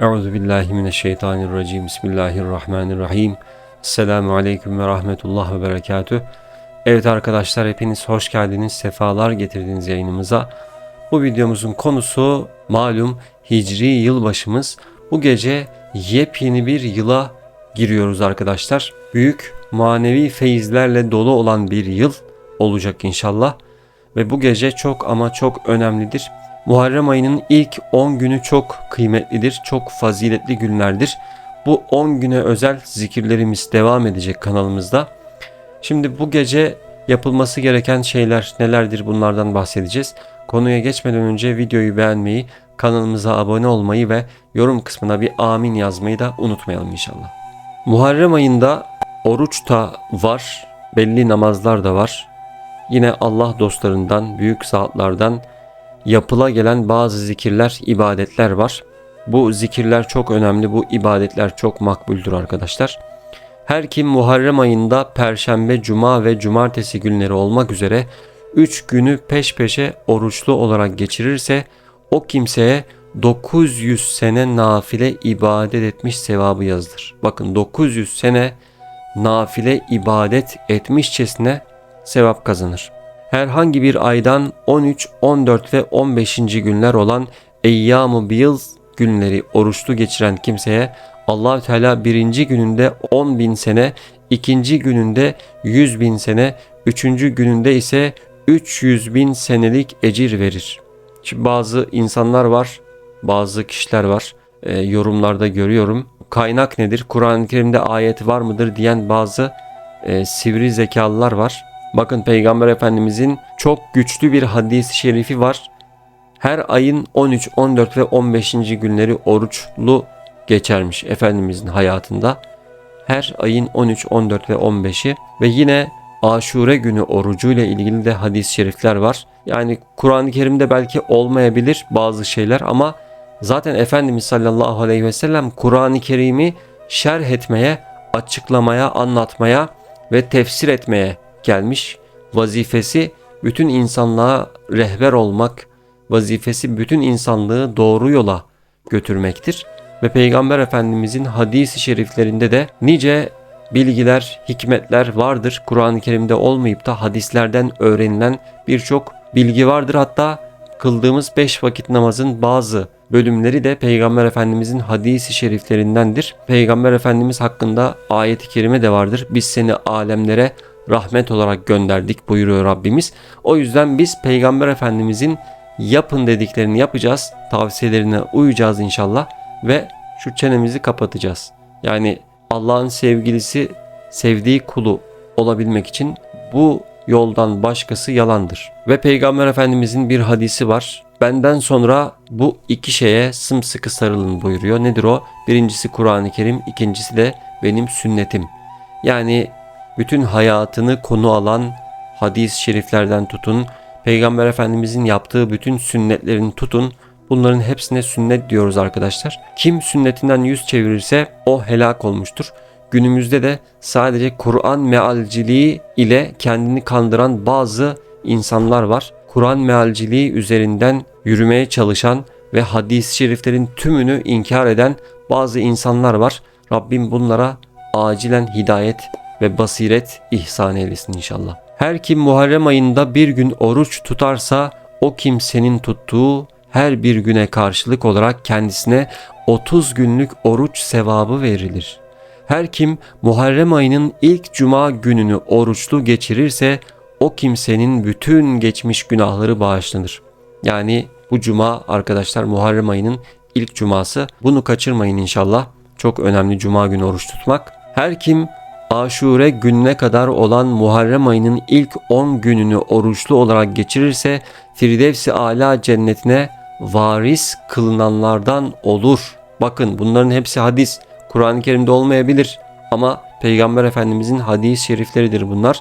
Euzu billahi mineşşeytanirracim. Bismillahirrahmanirrahim. Esselamu aleyküm ve rahmetullah ve berekatüh. Evet arkadaşlar hepiniz hoş geldiniz. Sefalar getirdiniz yayınımıza. Bu videomuzun konusu malum Hicri yılbaşımız. Bu gece yepyeni bir yıla giriyoruz arkadaşlar. Büyük manevi feyizlerle dolu olan bir yıl olacak inşallah. Ve bu gece çok ama çok önemlidir. Muharrem ayının ilk 10 günü çok kıymetlidir, çok faziletli günlerdir. Bu 10 güne özel zikirlerimiz devam edecek kanalımızda. Şimdi bu gece yapılması gereken şeyler nelerdir bunlardan bahsedeceğiz. Konuya geçmeden önce videoyu beğenmeyi, kanalımıza abone olmayı ve yorum kısmına bir amin yazmayı da unutmayalım inşallah. Muharrem ayında oruç da var, belli namazlar da var. Yine Allah dostlarından, büyük saatlerden yapıla gelen bazı zikirler, ibadetler var. Bu zikirler çok önemli, bu ibadetler çok makbuldür arkadaşlar. Her kim Muharrem ayında Perşembe, Cuma ve Cumartesi günleri olmak üzere 3 günü peş peşe oruçlu olarak geçirirse o kimseye 900 sene nafile ibadet etmiş sevabı yazılır. Bakın 900 sene nafile ibadet etmişçesine sevap kazanır herhangi bir aydan 13, 14 ve 15. günler olan Eyyam-ı Biyıl günleri oruçlu geçiren kimseye Allahü Teala birinci gününde 10 bin sene, ikinci gününde 100 bin sene, üçüncü gününde ise 300 bin senelik ecir verir. Şimdi bazı insanlar var, bazı kişiler var, e, yorumlarda görüyorum. Kaynak nedir? Kur'an-ı Kerim'de ayet var mıdır diyen bazı e, sivri zekalılar var. Bakın Peygamber Efendimizin çok güçlü bir hadis-i şerifi var. Her ayın 13, 14 ve 15. günleri oruçlu geçermiş Efendimizin hayatında. Her ayın 13, 14 ve 15'i ve yine Aşure günü orucuyla ilgili de hadis-i şerifler var. Yani Kur'an-ı Kerim'de belki olmayabilir bazı şeyler ama zaten Efendimiz sallallahu aleyhi ve sellem Kur'an-ı Kerim'i şerh etmeye, açıklamaya, anlatmaya ve tefsir etmeye gelmiş. Vazifesi bütün insanlığa rehber olmak, vazifesi bütün insanlığı doğru yola götürmektir. Ve Peygamber Efendimizin hadis-i şeriflerinde de nice bilgiler, hikmetler vardır. Kur'an-ı Kerim'de olmayıp da hadislerden öğrenilen birçok bilgi vardır. Hatta kıldığımız beş vakit namazın bazı bölümleri de Peygamber Efendimizin hadisi şeriflerindendir. Peygamber Efendimiz hakkında ayet-i kerime de vardır. Biz seni alemlere rahmet olarak gönderdik buyuruyor Rabbimiz. O yüzden biz Peygamber Efendimizin yapın dediklerini yapacağız. Tavsiyelerine uyacağız inşallah ve şu çenemizi kapatacağız. Yani Allah'ın sevgilisi sevdiği kulu olabilmek için bu yoldan başkası yalandır. Ve Peygamber Efendimizin bir hadisi var. Benden sonra bu iki şeye sımsıkı sarılın buyuruyor. Nedir o? Birincisi Kur'an-ı Kerim, ikincisi de benim sünnetim. Yani bütün hayatını konu alan hadis-i şeriflerden tutun, Peygamber Efendimizin yaptığı bütün sünnetlerin tutun, bunların hepsine sünnet diyoruz arkadaşlar. Kim sünnetinden yüz çevirirse o helak olmuştur. Günümüzde de sadece Kur'an mealciliği ile kendini kandıran bazı insanlar var. Kur'an mealciliği üzerinden yürümeye çalışan ve hadis-i şeriflerin tümünü inkar eden bazı insanlar var. Rabbim bunlara acilen hidayet ve basiret ihsan eylesin inşallah. Her kim Muharrem ayında bir gün oruç tutarsa o kimsenin tuttuğu her bir güne karşılık olarak kendisine 30 günlük oruç sevabı verilir. Her kim Muharrem ayının ilk cuma gününü oruçlu geçirirse o kimsenin bütün geçmiş günahları bağışlanır. Yani bu cuma arkadaşlar Muharrem ayının ilk cuması. Bunu kaçırmayın inşallah. Çok önemli cuma günü oruç tutmak. Her kim Aşure gününe kadar olan Muharrem ayının ilk 10 gününü oruçlu olarak geçirirse Firdevs-i Ala cennetine varis kılınanlardan olur. Bakın bunların hepsi hadis. Kur'an-ı Kerim'de olmayabilir ama Peygamber Efendimizin hadis-i şerifleridir bunlar.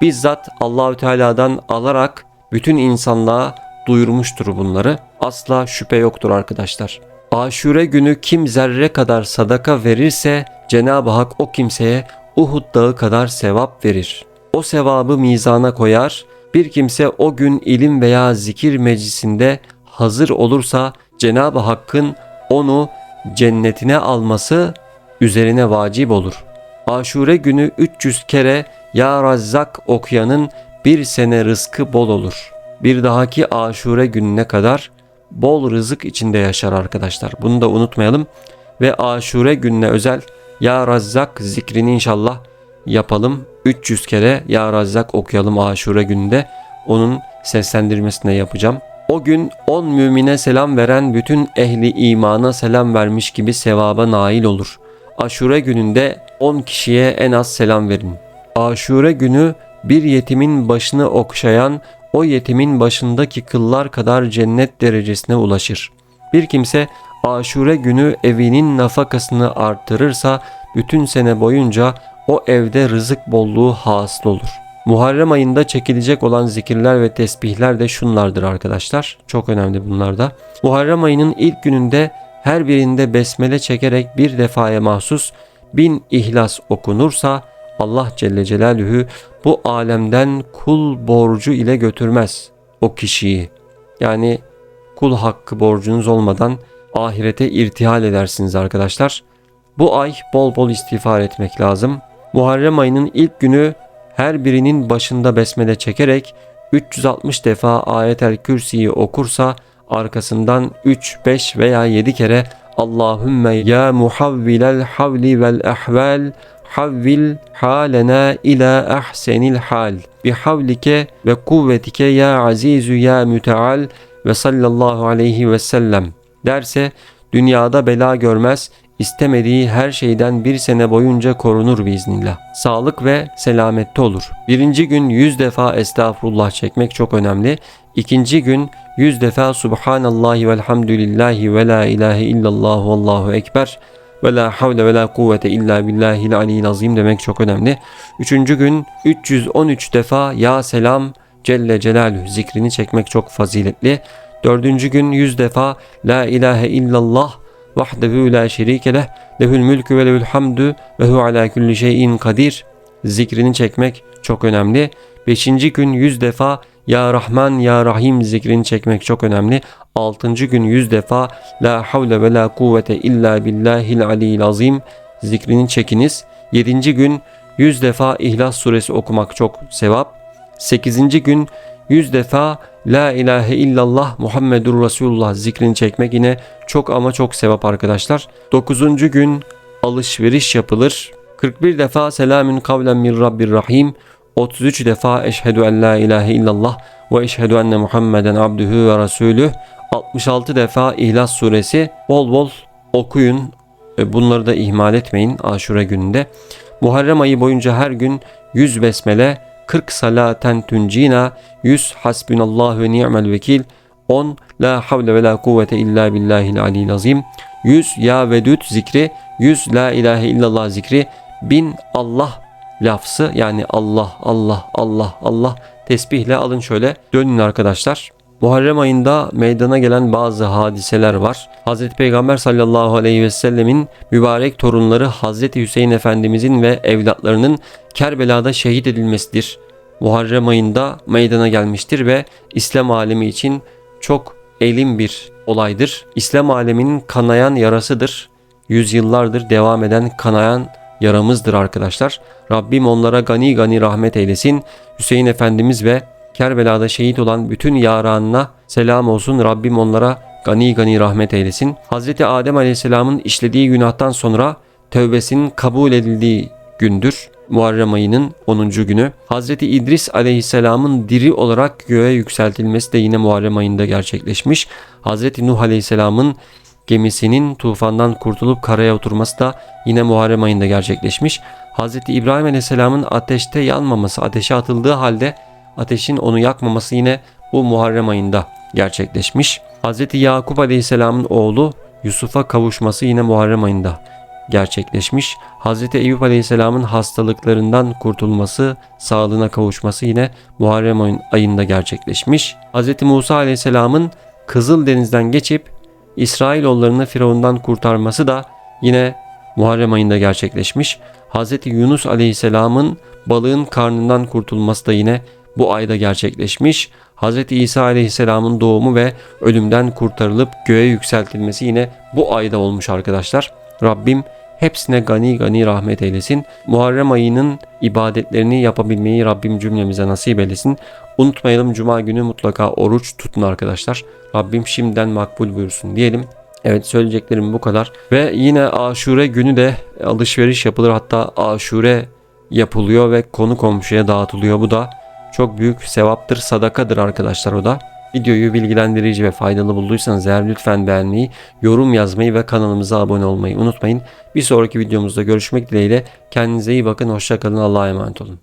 Bizzat Allahü Teala'dan alarak bütün insanlığa duyurmuştur bunları. Asla şüphe yoktur arkadaşlar. Aşure günü kim zerre kadar sadaka verirse Cenab-ı Hak o kimseye Uhud dağı kadar sevap verir. O sevabı mizana koyar. Bir kimse o gün ilim veya zikir meclisinde hazır olursa Cenab-ı Hakk'ın onu cennetine alması üzerine vacip olur. Aşure günü 300 kere Ya Razzak okuyanın bir sene rızkı bol olur. Bir dahaki aşure gününe kadar bol rızık içinde yaşar arkadaşlar. Bunu da unutmayalım. Ve aşure gününe özel Ya Razzak zikrini inşallah yapalım. 300 kere Ya Razzak okuyalım aşure gününde. Onun seslendirmesine yapacağım. O gün 10 mümine selam veren bütün ehli imana selam vermiş gibi sevaba nail olur. Aşure gününde 10 kişiye en az selam verin. Aşure günü bir yetimin başını okşayan o yetimin başındaki kıllar kadar cennet derecesine ulaşır. Bir kimse aşure günü evinin nafakasını arttırırsa bütün sene boyunca o evde rızık bolluğu hasıl olur. Muharrem ayında çekilecek olan zikirler ve tesbihler de şunlardır arkadaşlar. Çok önemli bunlar da. Muharrem ayının ilk gününde her birinde besmele çekerek bir defaya mahsus bin ihlas okunursa Allah Celle Celaluhu bu alemden kul borcu ile götürmez o kişiyi. Yani kul hakkı borcunuz olmadan ahirete irtihal edersiniz arkadaşlar. Bu ay bol bol istiğfar etmek lazım. Muharrem ayının ilk günü her birinin başında besmele çekerek 360 defa ayetel kürsiyi okursa arkasından 3, 5 veya 7 kere Allahümme ya muhavvilel havli vel ahval havvil halena ila ahsenil hal bi havlike ve kuvvetike ya azizu ya müteal ve sallallahu aleyhi ve sellem derse dünyada bela görmez istemediği her şeyden bir sene boyunca korunur biiznillah. Sağlık ve selamette olur. Birinci gün yüz defa estağfurullah çekmek çok önemli. İkinci gün yüz defa Subhanallahi velhamdülillahi ve la ilahe illallah vallahu ekber ve la havle ve la kuvvete illa billahil aliyyil azim demek çok önemli. Üçüncü gün 313 defa Ya Selam Celle Celaluhu zikrini çekmek çok faziletli. Dördüncü gün 100 defa La ilahe illallah vahdehu la şerike leh lehül mülkü ve lehül hamdü ve hu ala kulli şeyin kadir zikrini çekmek çok önemli. Beşinci gün yüz defa Ya Rahman Ya Rahim zikrini çekmek çok önemli. Altıncı gün yüz defa La havle ve la kuvvete illa billahil aliyyil azim zikrini çekiniz. Yedinci gün yüz defa İhlas suresi okumak çok sevap. Sekizinci gün yüz defa La ilahe illallah Muhammedur Resulullah zikrini çekmek yine çok ama çok sevap arkadaşlar. 9. gün alışveriş yapılır. 41 defa selamün kavlen min Rabbir Rahim. 33 defa eşhedü en la ilahe illallah ve eşhedü enne Muhammeden abdühü ve resulüh. 66 defa İhlas suresi bol bol okuyun. E, bunları da ihmal etmeyin aşure gününde. Muharrem ayı boyunca her gün 100 besmele, 40 salaten tuncina, 100 hasbunallah ve ni'mel vekil, 10 la havle ve la kuvvete illa billahil aliyyil azim, 100 ya vedud zikri, 100 la ilahe illallah zikri, 1000 Allah lafzı yani Allah Allah Allah Allah tesbihle alın şöyle dönün arkadaşlar. Muharrem ayında meydana gelen bazı hadiseler var. Hz. Peygamber sallallahu aleyhi ve sellemin mübarek torunları Hz. Hüseyin Efendimizin ve evlatlarının Kerbela'da şehit edilmesidir. Muharrem ayında meydana gelmiştir ve İslam alemi için çok elim bir olaydır. İslam aleminin kanayan yarasıdır. Yüzyıllardır devam eden kanayan yaramızdır arkadaşlar. Rabbim onlara gani gani rahmet eylesin. Hüseyin Efendimiz ve Kerbela'da şehit olan bütün yaranına selam olsun. Rabbim onlara gani gani rahmet eylesin. Hazreti Adem Aleyhisselam'ın işlediği günahtan sonra tövbesinin kabul edildiği gündür. Muharrem ayının 10. günü. Hazreti İdris aleyhisselamın diri olarak göğe yükseltilmesi de yine Muharrem ayında gerçekleşmiş. Hazreti Nuh aleyhisselamın gemisinin tufandan kurtulup karaya oturması da yine Muharrem ayında gerçekleşmiş. Hazreti İbrahim aleyhisselamın ateşte yanmaması, ateşe atıldığı halde ateşin onu yakmaması yine bu Muharrem ayında gerçekleşmiş. Hazreti Yakup aleyhisselamın oğlu Yusuf'a kavuşması yine Muharrem ayında gerçekleşmiş. Hz. Eyüp Aleyhisselam'ın hastalıklarından kurtulması, sağlığına kavuşması yine Muharrem ayında gerçekleşmiş. Hz. Musa Aleyhisselam'ın Kızıl Deniz'den geçip İsrailoğullarını Firavundan kurtarması da yine Muharrem ayında gerçekleşmiş. Hz. Yunus Aleyhisselam'ın balığın karnından kurtulması da yine bu ayda gerçekleşmiş. Hz. İsa aleyhisselamın doğumu ve ölümden kurtarılıp göğe yükseltilmesi yine bu ayda olmuş arkadaşlar. Rabbim hepsine gani gani rahmet eylesin. Muharrem ayının ibadetlerini yapabilmeyi Rabbim cümlemize nasip eylesin. Unutmayalım cuma günü mutlaka oruç tutun arkadaşlar. Rabbim şimdiden makbul buyursun diyelim. Evet söyleyeceklerim bu kadar. Ve yine aşure günü de alışveriş yapılır. Hatta aşure yapılıyor ve konu komşuya dağıtılıyor. Bu da çok büyük sevaptır, sadakadır arkadaşlar o da. Videoyu bilgilendirici ve faydalı bulduysanız eğer lütfen beğenmeyi, yorum yazmayı ve kanalımıza abone olmayı unutmayın. Bir sonraki videomuzda görüşmek dileğiyle. Kendinize iyi bakın, hoşçakalın, Allah'a emanet olun.